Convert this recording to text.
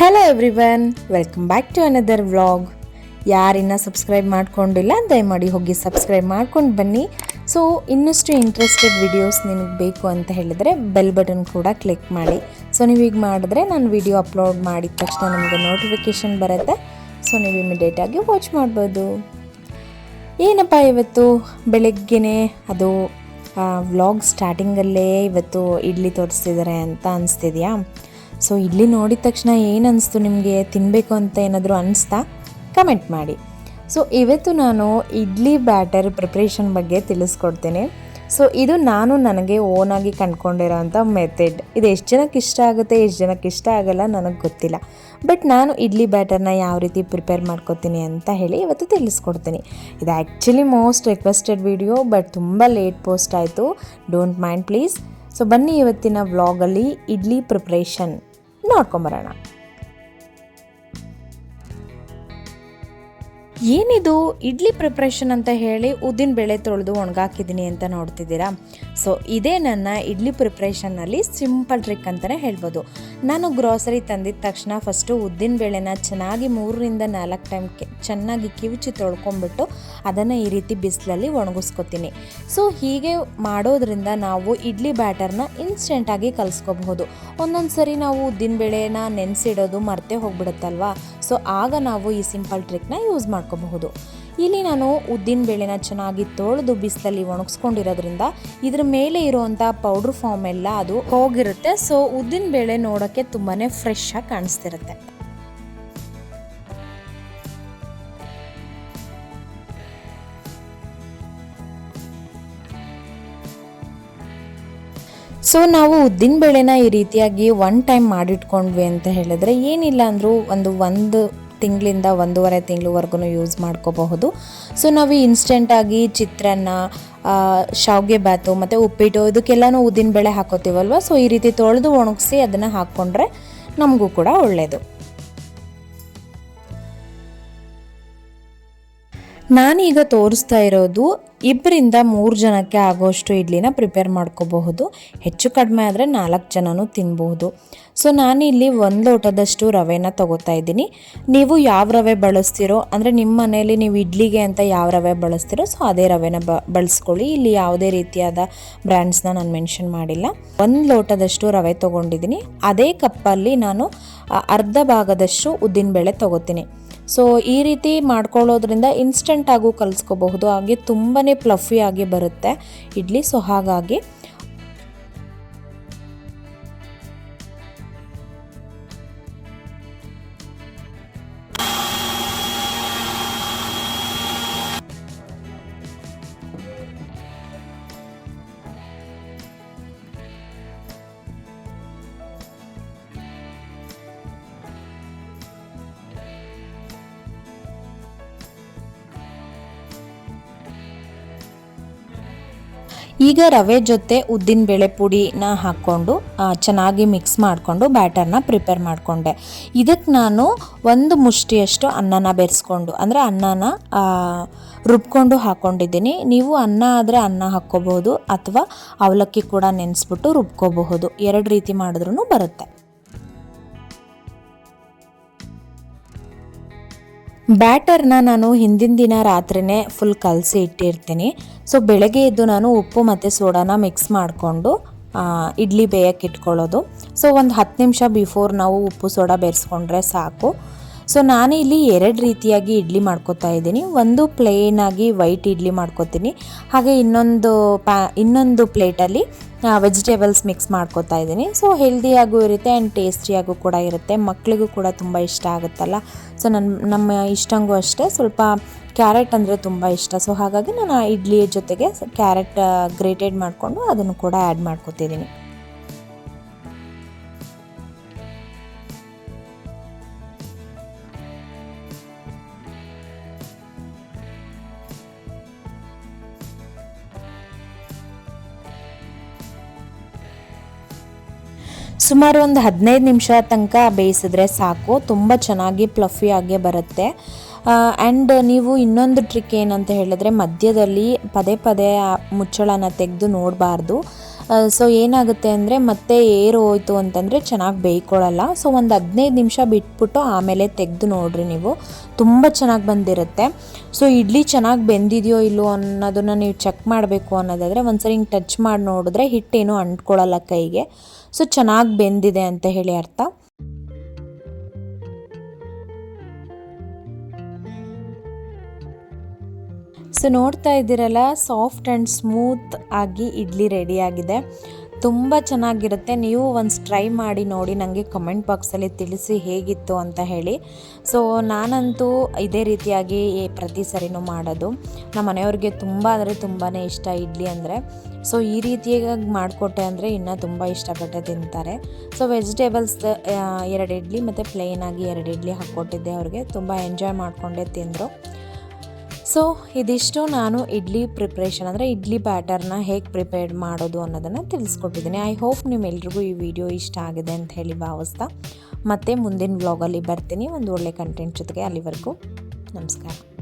Hello everyone welcome back to another vlog ಯಾರಿನ್ನ subscribe ಮಾಡ್ಕೊಂಡಿಲ್ಲ, ದಯಮಾಡಿ ಹೋಗಿ ಸಬ್ಸ್ಕ್ರೈಬ್ ಮಾಡ್ಕೊಂಡು ಬನ್ನಿ. ಸೊ ಇನ್ನಷ್ಟು ಇಂಟ್ರೆಸ್ಟೆಡ್ ವಿಡಿಯೋಸ್ ನಿಮಗೆ ಬೇಕು ಅಂತ ಹೇಳಿದರೆ ಬೆಲ್ ಬಟನ್ ಕೂಡ ಕ್ಲಿಕ್ ಮಾಡಿ. ಸೊ ನೀವು ಈಗ ಮಾಡಿದ್ರೆ ನಾನು ವಿಡಿಯೋ ಅಪ್ಲೋಡ್ ಮಾಡಿದ ತಕ್ಷಣ ನಿಮಗೆ ನೋಟಿಫಿಕೇಶನ್ ಬರುತ್ತೆ. ಸೊ ನೀವು ಇಮಿಡಿಯೇಟಾಗಿ ವಾಚ್ ಮಾಡ್ಬೋದು. ಏನಪ್ಪ ಇವತ್ತು? ಬೆಳಗ್ಗೆನೇ ಅದು ವ್ಲಾಗ್ ಸ್ಟಾರ್ಟಿಂಗಲ್ಲೇ ಇವತ್ತು ಇಡ್ಲಿ ತೋರಿಸ್ತಿದ್ದಾರೆ ಅಂತ ಅನಿಸ್ತಿದ್ಯಾ? ಸೊ ಇಡ್ಲಿ ನೋಡಿದ ತಕ್ಷಣ ಏನು ಅನಿಸ್ತು ನಿಮಗೆ? ತಿನ್ನಬೇಕು ಅಂತ ಏನಾದರೂ ಅನಿಸ್ತಾ? ಕಮೆಂಟ್ ಮಾಡಿ. ಸೊ ಇವತ್ತು ನಾನು ಇಡ್ಲಿ ಬ್ಯಾಟರ್ ಪ್ರಿಪ್ರೇಷನ್ ಬಗ್ಗೆ ತಿಳಿಸ್ಕೊಡ್ತೇನೆ. ಸೊ ಇದು ನಾನು ನನಗೆ ಓನಾಗಿ ಕಂಡ್ಕೊಂಡಿರೋಂಥ ಮೆಥಡ್ ಇದು ಎಷ್ಟು ಜನಕ್ಕೆ ಇಷ್ಟ ಆಗುತ್ತೆ, ಎಷ್ಟು ಜನಕ್ಕೆ ಇಷ್ಟ ಆಗಲ್ಲ ನನಗೆ ಗೊತ್ತಿಲ್ಲ. ಬಟ್ ನಾನು ಇಡ್ಲಿ ಬ್ಯಾಟರ್ನ ಯಾವ ರೀತಿ ಪ್ರಿಪೇರ್ ಮಾಡ್ಕೋತೀನಿ ಅಂತ ಹೇಳಿ ಇವತ್ತು ತಿಳಿಸ್ಕೊಡ್ತೀನಿ. ಇದು actually most requested video but ತುಂಬ ಲೇಟ್ ಪೋಸ್ಟ್ ಆಯಿತು. ಡೋಂಟ್ ಮೈಂಡ್ ಪ್ಲೀಸ್ ಸೊ ಬನ್ನಿ ಇವತ್ತಿನ ವ್ಲಾಗಲ್ಲಿ ಇಡ್ಲಿ ಪ್ರಿಪ್ರೇಷನ್ ನೋಡ್ಕೊಂಬರೋಣ. ಏನಿದು ಇಡ್ಲಿ ಪ್ರಿಪ್ರೇಷನ್ ಅಂತ ಹೇಳಿ ಉದ್ದಿನ ಬೇಳೆ ತೊಳೆದು ಒಣಗಾಕಿದ್ದೀನಿ ಅಂತ ನೋಡ್ತಿದ್ದೀರಾ? ಸೊ ಇದೇ ನನ್ನ ಇಡ್ಲಿ ಪ್ರಿಪ್ರೇಷನ್ನಲ್ಲಿ ಸಿಂಪಲ್ ಟ್ರಿಕ್ ಅಂತಲೇ ಹೇಳ್ಬೋದು. ನಾನು ಗ್ರಾಸರಿ ತಂದಿದ ತಕ್ಷಣ ಫಸ್ಟು ಉದ್ದಿನ ಬೇಳೆನ ಚೆನ್ನಾಗಿ ಮೂರರಿಂದ ನಾಲ್ಕು ಟೈಮ್ ಚೆನ್ನಾಗಿ ಕಿವುಚಿ ತೊಳ್ಕೊಂಬಿಟ್ಟು ಅದನ್ನು ಈ ರೀತಿ ಬಿಸಿಲಲ್ಲಿ ಒಣಗಿಸ್ಕೊತೀನಿ. ಸೊ ಹೀಗೆ ಮಾಡೋದ್ರಿಂದ ನಾವು ಇಡ್ಲಿ ಬ್ಯಾಟರ್ನ ಇನ್ಸ್ಟೆಂಟಾಗಿ ಕಲಿಸ್ಕೋಬಹುದು. ಒಂದೊಂದು ಸರಿ ನಾವು ಉದ್ದಿನ ಬೇಳೆನ ನೆನೆಸಿಡೋದು ಮರ್ತೆ ಹೋಗ್ಬಿಡುತ್ತಲ್ವಾ? ಸೊ ಆಗ ನಾವು ಈ ಸಿಂಪಲ್ ಟ್ರಿಕ್ನ ಯೂಸ್ ಮಾಡ್ಕೋಬಹುದು. ಇಲ್ಲಿ ನಾನು ಉದ್ದಿನ ಬೇಳೆನ ಚೆನ್ನಾಗಿ ತೊಳೆದು ಬಿಸಿಲಲ್ಲಿ ಒಣಗಿಸ್ಕೊಂಡಿರೋದ್ರಿಂದ ಇದ್ರ ಮೇಲೆ ಇರುವಂಥ ಪೌಡ್ರ್ ಫಾರ್ಮ್ ಎಲ್ಲ ಅದು ಹೋಗಿರುತ್ತೆ. ಸೊ ಉದ್ದಿನ ಬೇಳೆ ನೋಡೋಕ್ಕೆ ತುಂಬಾ ಫ್ರೆಶ್ ಆಗಿ ಕಾಣಿಸ್ತಿರುತ್ತೆ. ಸೊ ನಾವು ಉದ್ದಿನ ಬೇಳೆನ ಈ ರೀತಿಯಾಗಿ ಒನ್ ಟೈಮ್ ಮಾಡಿಟ್ಕೊಂಡ್ವಿ ಅಂತ ಹೇಳಿದ್ರೆ ಏನಿಲ್ಲ ಅಂದರೂ ಒಂದು ಒಂದು ತಿಂಗಳಿಂದ ಒಂದೂವರೆ ತಿಂಗಳವರೆಗೂ ಯೂಸ್ ಮಾಡ್ಕೋಬಹುದು. ಸೊ ನಾವು ಇನ್ಸ್ಟೆಂಟಾಗಿ ಚಿತ್ರಾನ್ನ ಶಾವಿಗೆ ಬಾತು ಮತ್ತು ಉಪ್ಪಿಟ್ಟು ಇದಕ್ಕೆಲ್ಲನೂ ಉದ್ದಿನ ಬೇಳೆ ಹಾಕೋತೀವಲ್ವ? ಸೊ ಈ ರೀತಿ ತೊಳೆದು ಒಣಗಿಸಿ ಅದನ್ನು ಹಾಕ್ಕೊಂಡ್ರೆ ನಮಗೂ ಕೂಡ ಒಳ್ಳೆಯದು ನಾನೀಗ ತೋರಿಸ್ತಾ ಇರೋದು ಇಬ್ಬರಿಂದ ಮೂರು ಜನಕ್ಕೆ ಆಗೋಷ್ಟು ಇಡ್ಲಿನ ಪ್ರಿಪೇರ್ ಮಾಡ್ಕೋಬಹುದು. ಹೆಚ್ಚು ಕಡಿಮೆ ಆದರೆ ನಾಲ್ಕು ಜನನೂ ತಿನ್ಬಹುದು. ಸೊ ಇಲ್ಲಿ ಒಂದು ಲೋಟದಷ್ಟು ರವೆನ ತಗೋತಾ ಇದ್ದೀನಿ. ನೀವು ಯಾವ ರವೆ ಬಳಸ್ತೀರೋ, ಅಂದರೆ ನಿಮ್ಮ ಮನೆಯಲ್ಲಿ ನೀವು ಇಡ್ಲಿಗೆ ಅಂತ ಯಾವ ರವೆ ಬಳಸ್ತೀರೋ ಸೊ ಅದೇ ರವೆನ ಬ, ಬಳಸ್ಕೊಳ್ಳಿ. ಇಲ್ಲಿ ಯಾವುದೇ ರೀತಿಯಾದ ಬ್ರ್ಯಾಂಡ್ಸ್ನ ನಾನು ಮೆನ್ಷನ್ ಮಾಡಿಲ್ಲ. ಒಂದು ಲೋಟದಷ್ಟು ರವೆ ತೊಗೊಂಡಿದ್ದೀನಿ. ಅದೇ ಕಪ್ಪಲ್ಲಿ ನಾನು ಅರ್ಧ ಭಾಗದಷ್ಟು ಉದ್ದಿನಬೇಳೆ ತೊಗೋತೀನಿ. ಸೊ ಈ ರೀತಿ ಮಾಡ್ಕೊಳ್ಳೋದ್ರಿಂದ ಇನ್ಸ್ಟೆಂಟಾಗೂ ಕಲಿಸ್ಕೋಬಹುದು. ಹಾಗೆ ತುಂಬಾ ಪ್ಲಫಿ ಆಗಿ ಬರುತ್ತೆ. ಇಡ್ಲಿ ಸೊ ಹಾಗಾಗಿ. ಈಗ ರವೆ ಜೊತೆ ಉದ್ದಿನ ಬೇಳೆ ಪುಡಿನ ಹಾಕ್ಕೊಂಡು ಚೆನ್ನಾಗಿ ಮಿಕ್ಸ್ ಮಾಡಿಕೊಂಡು ಬ್ಯಾಟರ್ನ ಪ್ರಿಪೇರ್ ಮಾಡಿಕೊಂಡೆ. ಇದಕ್ಕೆ ನಾನು ಒಂದು ಮುಷ್ಟಿಯಷ್ಟು ಅನ್ನನ ಬೆರೆಸ್ಕೊಂಡು, ಅಂದರೆ ಅನ್ನನ ರುಬ್ಕೊಂಡು ಹಾಕ್ಕೊಂಡಿದ್ದೀನಿ ನೀವು ಅನ್ನ ಆದರೆ ಅನ್ನ ಹಾಕ್ಕೋಬಹುದು ಅಥವಾ ಅವಲಕ್ಕಿ ಕೂಡ ನೆನೆಸ್ಬಿಟ್ಟು ರುಬ್ಕೋಬಹುದು. ಎರಡು ರೀತಿ ಮಾಡಿದ್ರೂ ಬರುತ್ತೆ. ಬ್ಯಾಟರ್ನ ನಾನು ಹಿಂದಿನ ದಿನ ರಾತ್ರಿನೇ ಫುಲ್ ಕಲಸಿ ಇಟ್ಟಿರ್ತೀನಿ. ಸೊ ಬೆಳಗ್ಗೆ ಎದ್ದು ನಾನು ಉಪ್ಪು ಮತ್ತು ಸೋಡಾನ ಮಿಕ್ಸ್ ಮಾಡಿಕೊಂಡು ಇಡ್ಲಿ ಬೇಯಕ್ಕೆ ಇಟ್ಕೊಳ್ಳೋದು. ಸೊ ಒಂದು ಹತ್ತು ನಿಮಿಷ ಬಿಫೋರ್ ನಾವು ಉಪ್ಪು, ಸೋಡಾ ಬೆರೆಸ್ಕೊಂಡ್ರೆ ಸಾಕು. ಸೊ ನಾನು ಇಲ್ಲಿ ಎರಡು ರೀತಿಯಾಗಿ ಇಡ್ಲಿ ಮಾಡ್ಕೋತಾ ಇದ್ದೀನಿ. ಒಂದು ಪ್ಲೇನ್ ಆಗಿ ವೈಟ್ ಇಡ್ಲಿ ಮಾಡ್ಕೋತೀನಿ. ಹಾಗೆ ಇನ್ನೊಂದು ಪ್ಯಾ ಇನ್ನೊಂದು ಪ್ಲೇಟಲ್ಲಿ ವೆಜಿಟೇಬಲ್ಸ್ ಮಿಕ್ಸ್ ಮಾಡ್ಕೋತಾ ಇದ್ದೀನಿ. ಸೊ ಹೆಲ್ದಿಯಾಗೂ ಇರುತ್ತೆ ಆ್ಯಂಡ್ ಟೇಸ್ಟಿಯಾಗೂ ಕೂಡ ಇರುತ್ತೆ. ಮಕ್ಕಳಿಗೂ ಕೂಡ ತುಂಬ ಇಷ್ಟ ಆಗುತ್ತಲ್ಲ. ಸೊ ನನ್ನ ನಮ್ಮ ಇಷ್ಟಂಗೂ ಅಷ್ಟೇ. ಸ್ವಲ್ಪ ಕ್ಯಾರೆಟ್ ಅಂದರೆ ತುಂಬ ಇಷ್ಟ. ಸೊ ಹಾಗಾಗಿ ನಾನು ಆ ಇಡ್ಲಿಯ ಜೊತೆಗೆ ಕ್ಯಾರೆಟ್ ಗ್ರೇಟೆಡ್ ಮಾಡಿಕೊಂಡು ಅದನ್ನು ಕೂಡ ಆ್ಯಡ್ ಮಾಡ್ಕೊತಿದ್ದೀನಿ. ಸುಮಾರು ಒಂದು ಹದಿನೈದು ನಿಮಿಷ ತನಕ ಬೇಯಿಸಿದ್ರೆ ಸಾಕು. ತುಂಬ ಚೆನ್ನಾಗಿ ಪ್ಲಫಿ ಆಗಿ ಬರುತ್ತೆ. ಆ್ಯಂಡ್ ನೀವು ಇನ್ನೊಂದು ಟ್ರಿಕ್ ಏನಂತ ಹೇಳಿದ್ರೆ ಮಧ್ಯದಲ್ಲಿ ಪದೇ ಪದೇ ಮುಚ್ಚಳನ ತೆಗೆದು ನೋಡಬಾರ್ದು. ಸೊ ಏನಾಗುತ್ತೆ ಅಂದರೆ ಮತ್ತೆ ಏರು ಹೋಯ್ತು ಅಂತಂದರೆ ಚೆನ್ನಾಗಿ ಬೇಯ್ಕೊಳ್ಳಲ್ಲ. ಸೊ ಒಂದು ಹದಿನೈದು ನಿಮಿಷ ಬಿಟ್ಬಿಟ್ಟು ಆಮೇಲೆ ತೆಗೆದು ನೋಡ್ರಿ ನೀವು. ತುಂಬ ಚೆನ್ನಾಗಿ ಬಂದಿರುತ್ತೆ. ಸೊ ಇಡ್ಲಿ ಚೆನ್ನಾಗಿ ಬೆಂದಿದೆಯೋ ಇಲ್ಲೋ ಅನ್ನೋದನ್ನು ನೀವು ಚೆಕ್ ಮಾಡಬೇಕು ಅನ್ನೋದಾದರೆ ಒಂದ್ಸರಿ ಹಿಂಗೆ ಟಚ್ ಮಾಡಿ ನೋಡಿದ್ರೆ ಹಿಟ್ಟೇನು ಅಂಟ್ಕೊಳ್ಳಲ್ಲ ಕೈಗೆ. ಸೊ ಚೆನ್ನಾಗಿ ಬೆಂದಿದೆ ಅಂತ ಹೇಳಿ ಅರ್ಥ. ಸೊ ನೋಡ್ತಾ ಇದ್ದೀರಲ್ಲ ಸಾಫ್ಟ್ ಆ್ಯಂಡ್ ಸ್ಮೂತ್ ಆಗಿ ಇಡ್ಲಿ ರೆಡಿಯಾಗಿದೆ ತುಂಬ ಚೆನ್ನಾಗಿರುತ್ತೆ. ನೀವು ಒಂದು ಟ್ರೈ ಮಾಡಿ ನೋಡಿ ನನಗೆ ಕಮೆಂಟ್ ಬಾಕ್ಸಲ್ಲಿ ತಿಳಿಸಿ ಹೇಗಿತ್ತು ಅಂತ ಹೇಳಿ. ಸೊ ನಾನಂತೂ ಇದೇ ರೀತಿಯಾಗಿ ಪ್ರತಿ ಸರಿನೂ ಮಾಡೋದು. ನಮ್ಮ ಮನೆಯವ್ರಿಗೆ ತುಂಬ ಅಂದರೆ ತುಂಬಾ ಇಷ್ಟ ಇಡ್ಲಿ ಅಂದರೆ. ಸೊ ಈ ರೀತಿಯಾಗಿ ಮಾಡಿಕೊಟ್ಟೆ ಅಂದರೆ ಇನ್ನೂ ತುಂಬ ಇಷ್ಟಪಟ್ಟು ತಿಂತಾರೆ. ಸೊ ವೆಜಿಟೇಬಲ್ಸ್ ಎರಡು ಇಡ್ಲಿ ಮತ್ತು ಪ್ಲೇನಾಗಿ ಎರಡು ಇಡ್ಲಿ ಹಾಕ್ಕೊಟ್ಟಿದ್ದೆ ಅವ್ರಿಗೆ. ತುಂಬ ಎಂಜಾಯ್ ಮಾಡಿಕೊಂಡೇ ತಿಂದರು. ಸೊ, ಇದಿಷ್ಟು ನಾನು ಇಡ್ಲಿ ಪ್ರಿಪ್ರೇಷನ್ ಅಂದರೆ ಇಡ್ಲಿ ಬ್ಯಾಟರ್ನ ಹೇಗೆ ಪ್ರಿಪೇರ್ ಮಾಡೋದು ಅನ್ನೋದನ್ನು ತಿಳಿಸ್ಕೊಟ್ಟಿದ್ದೀನಿ. ಐ ಹೋಪ್ ನಿಮ್ಮೆಲ್ರಿಗೂ ಈ ವಿಡಿಯೋ ಇಷ್ಟ ಆಗಿದೆ ಅಂತ ಹೇಳಿ ಭಾವಿಸ್ತಾ. ಮತ್ತೆ ಮುಂದಿನ ವ್ಲಾಗಲ್ಲಿ ಬರ್ತೀನಿ. ಒಂದು ಒಳ್ಳೆ ಕಂಟೆಂಟ್ ಜೊತೆಗೆ ಅಲ್ಲಿವರೆಗೂ ನಮಸ್ಕಾರ.